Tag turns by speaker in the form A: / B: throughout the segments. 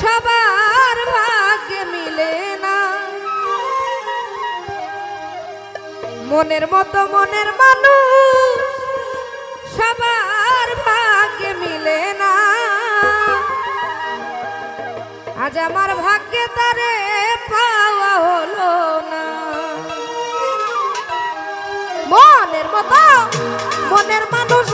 A: সবার ভাগ্যে মিলে না। মনের মতো মনের মানুষ সবার ভাগ্যে মিলে না। আজ আমার ভাগ্যে তারে পাওয়া হলো না। মনের মতো মনের মানুষ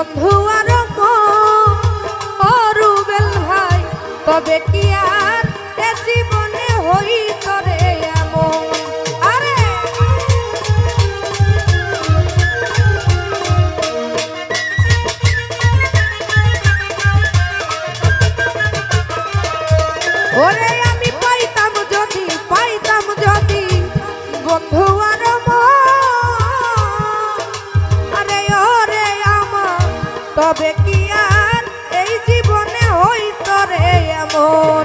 A: বন্ধু তবে কি আর? এই জীবনে হইত রে এমন।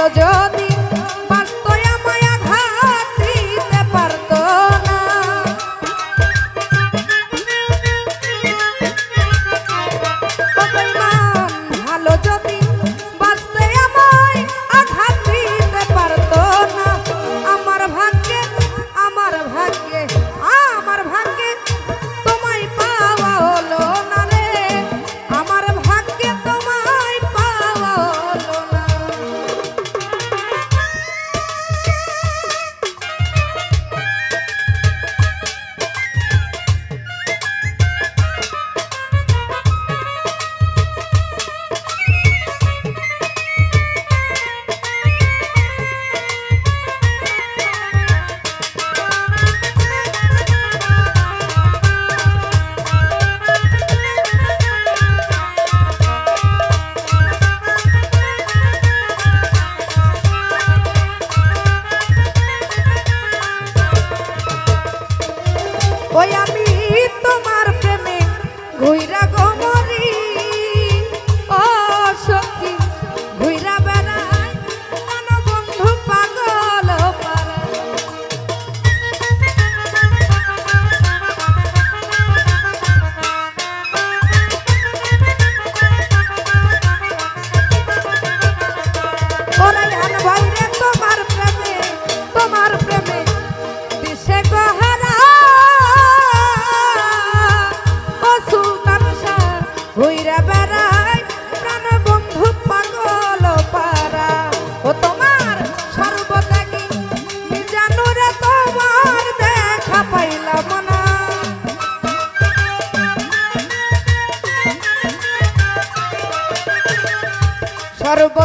A: গেল জন করব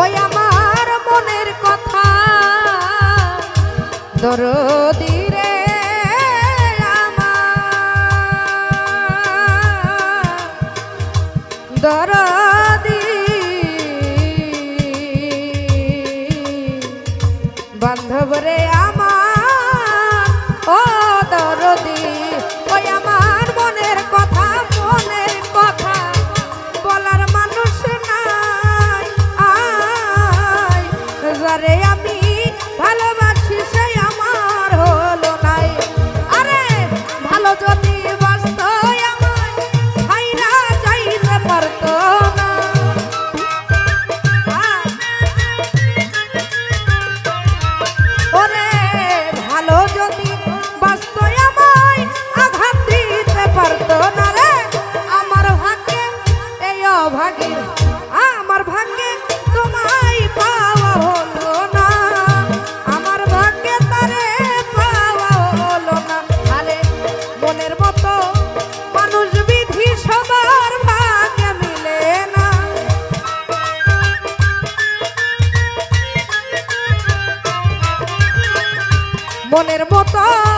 A: ওই আমার মনের কথা? দরদি রে বান্ধব রে আমার। বনের মতো